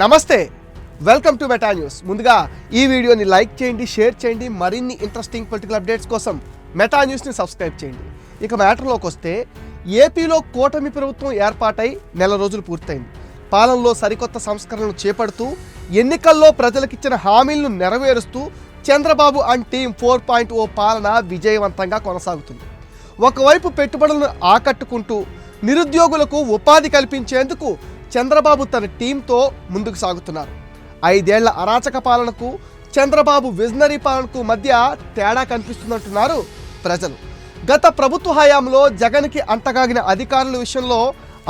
నమస్తే welcome to meta news. ముందుగా ఈ వీడియోని లైక్ చేయండి షేర్ చేయండి మరిన్ని ఇంట్రెస్టింగ్ పొలిటికల్ అప్డేట్స్ కోసం మెటా న్యూస్ని సబ్స్క్రైబ్ చేయండి. ఇక మ్యాటర్లోకి వస్తే ఏపీలో కూటమి ప్రభుత్వం ఏర్పాటై నెల రోజులు పూర్తయింది. పాలనలో సరికొత్త సంస్కరణలు చేపడుతూ ఎన్నికల్లో ప్రజలకిచ్చిన హామీలను నెరవేరుస్తూ Chandrababu and team four point O పాలన విజయవంతంగా కొనసాగుతుంది. ఒకవైపు పెట్టుబడులను ఆకట్టుకుంటూ నిరుద్యోగులకు ఉపాధి కల్పించేందుకు చంద్రబాబు తన టీంతో ముందుకు సాగుతున్నారు. ఐదేళ్ళ అరాచక పాలనకు చంద్రబాబు విజనరీ పాలనకు మధ్య తేడా కనిపిస్తుందంటున్నారు ప్రజలు. గత ప్రభుత్వ హయాంలో జగన్కి అంటగాగిన అధికారుల విషయంలో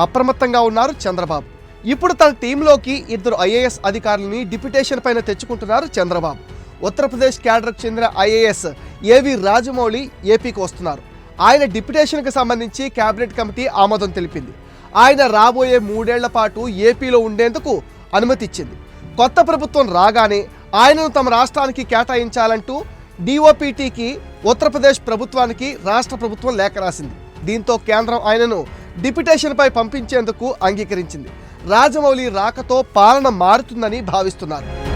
అప్రమత్తంగా ఉన్నారు చంద్రబాబు. ఇప్పుడు తన టీంలోకి ఇద్దరు ఐఏఎస్ అధికారులని డిప్యుటేషన్ పైన తెచ్చుకుంటున్నారు చంద్రబాబు. ఉత్తరప్రదేశ్ క్యాడర్కు చెందిన ఐఏఎస్ ఏవి రాజమౌళి ఏపీకి వస్తున్నారు. ఆయన డిప్యుటేషన్కి సంబంధించి కేబినెట్ కమిటీ ఆమోదం తెలిపింది. ఆయన రాబోయే మూడేళ్ళ పాటు ఏపీలో ఉండేందుకు అనుమతిచ్చింది. కొత్త ప్రభుత్వం రాగానే ఆయనను తమ రాష్ట్రానికి కేటాయించాలంటూ డిఓపిటికి ఉత్తరప్రదేశ్ ప్రభుత్వానికి రాష్ట్ర ప్రభుత్వం లేఖ రాసింది. దీంతో కేంద్రం ఆయనను డిప్యుటేషన్పై పంపించేందుకు అంగీకరించింది. రాజమౌళి రాకతో పాలన మారుతుందని భావిస్తున్నారు.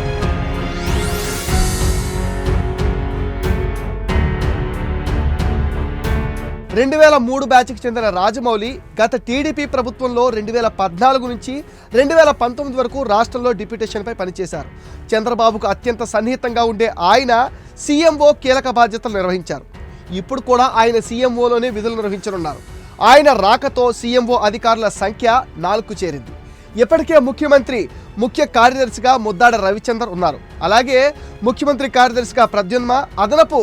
రెండు వేల మూడు బ్యాచ్కి చెందిన రాజమౌళి గత టీడీపీ ప్రభుత్వంలో రెండు వేల పద్నాలుగు నుంచి రెండు వేల పంతొమ్మిది వరకు రాష్ట్రంలో డిప్యూటేషన్పై పనిచేశారు. చంద్రబాబుకు అత్యంత సన్నిహితంగా ఉండే ఆయన సీఎంఓ కీలక బాధ్యతలు నిర్వహించారు. ఇప్పుడు కూడా ఆయన సీఎంఓలోనే విధులు నిర్వహించనున్నారు. ఆయన రాకతో సీఎంఓ అధికారుల సంఖ్య నాలుగు చేరింది. ఇప్పటికే ముఖ్యమంత్రి ముఖ్య కార్యదర్శిగా ముద్దాడ రవిచందర్ ఉన్నారు. అలాగే ముఖ్యమంత్రి కార్యదర్శిగా ప్రద్యున్మ అదనపు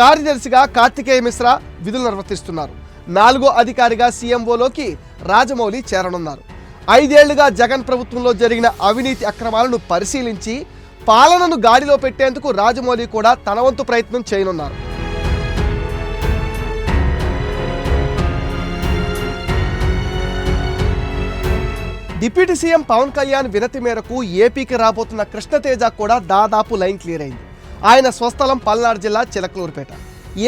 కార్యదర్శిగా కార్తికేయ మిశ్రా విధులు నిర్వర్తిస్తున్నారు. నాలుగో అధికారిగా సీఎంఓలోకి రాజమౌళి చేరనున్నారు. ఐదేళ్ళుగా జగన్ ప్రభుత్వంలో జరిగిన అవినీతి అక్రమాలను పరిశీలించి పాలనను గాడిలో పెట్టేందుకు రాజమౌళి కూడా తన వంతు ప్రయత్నం చేయనున్నారు. డిప్యూటీ సీఎం పవన్ కళ్యాణ్ వినతి మేరకు ఏపీకి రాబోతున్న కృష్ణతేజ కూడా దాదాపు లైన్ క్లియర్ అయింది. ఆయన స్వస్థలం పల్నాడు జిల్లా చిలకలూరుపేట.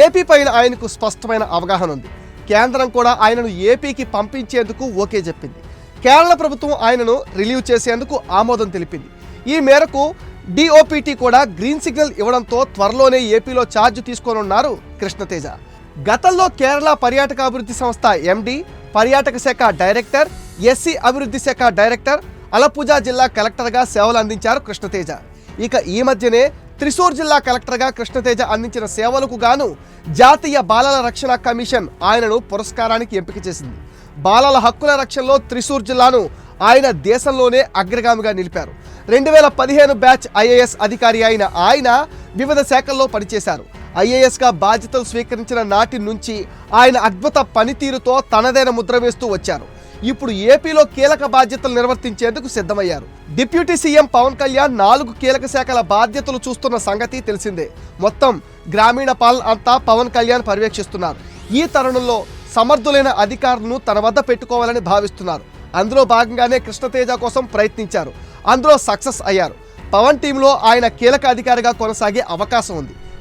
ఏపీ పైన ఆయనకు స్పష్టమైన అవగాహన ఉంది. కేంద్రం కూడా ఆయనను ఏపీకి పంపించేందుకు ఓకే చెప్పింది. కేరళ ప్రభుత్వం ఆయనను రిలీవ్ చేసేందుకు ఆమోదం తెలిపింది. ఈ మేరకు డిఓపిటీ కూడా గ్రీన్ సిగ్నల్ ఇవ్వడంతో త్వరలోనే ఏపీలో ఛార్జ్ తీసుకోనున్నారు కృష్ణతేజ. గతంలో కేరళ పర్యాటక అభివృద్ధి సంస్థ ఎండి పర్యాటక శాఖ డైరెక్టర్ ఎస్సీ అభివృద్ధి శాఖ డైరెక్టర్ అలపుజా జిల్లా కలెక్టర్గా సేవలు అందించారు కృష్ణతేజ. ఇక ఈ మధ్యనే త్రిశూర్ జిల్లా కలెక్టర్గా కృష్ణతేజ అందించిన సేవలకు గాను జాతీయ బాలల రక్షణ కమిషన్ ఆయనను పురస్కారానికి ఎంపిక చేసింది. బాలల హక్కుల రక్షణలో త్రిశూర్ జిల్లాను ఆయన దేశంలోనే అగ్రగామిగా నిలిపారు. రెండు వేల పదిహేను బ్యాచ్ ఐఏఎస్ అధికారి అయిన ఆయన వివిధ శాఖల్లో పనిచేశారు. ఐఏఎస్గా బాధ్యతలు స్వీకరించిన నాటి నుంచి ఆయన అద్భుత పనితీరుతో తనదైన ముద్ర వేస్తూ వచ్చారు. ఇప్పుడు ఏపీలో కీలక బాధ్యతలు నిర్వర్తించేందుకు సిద్ధమయ్యారు. డిప్యూటీ సీఎం పవన్ కళ్యాణ్ నాలుగు కీలక శాఖల బాధ్యతలు చూస్తున్న సంగతి తెలిసిందే. మొత్తం గ్రామీణ పాలన అంతా పవన్ కళ్యాణ్ పర్యవేక్షిస్తున్నారు. ఈ తరుణంలో సమర్థులైన అధికారులను తన వద్ద పెట్టుకోవాలని భావిస్తున్నారు. అందులో భాగంగానే కృష్ణతేజ కోసం ప్రయత్నించారు. అందులో సక్సెస్ అయ్యారు. పవన్ టీంలో ఆయన కీలక అధికారిగా కొనసాగే అవకాశం ఉంది.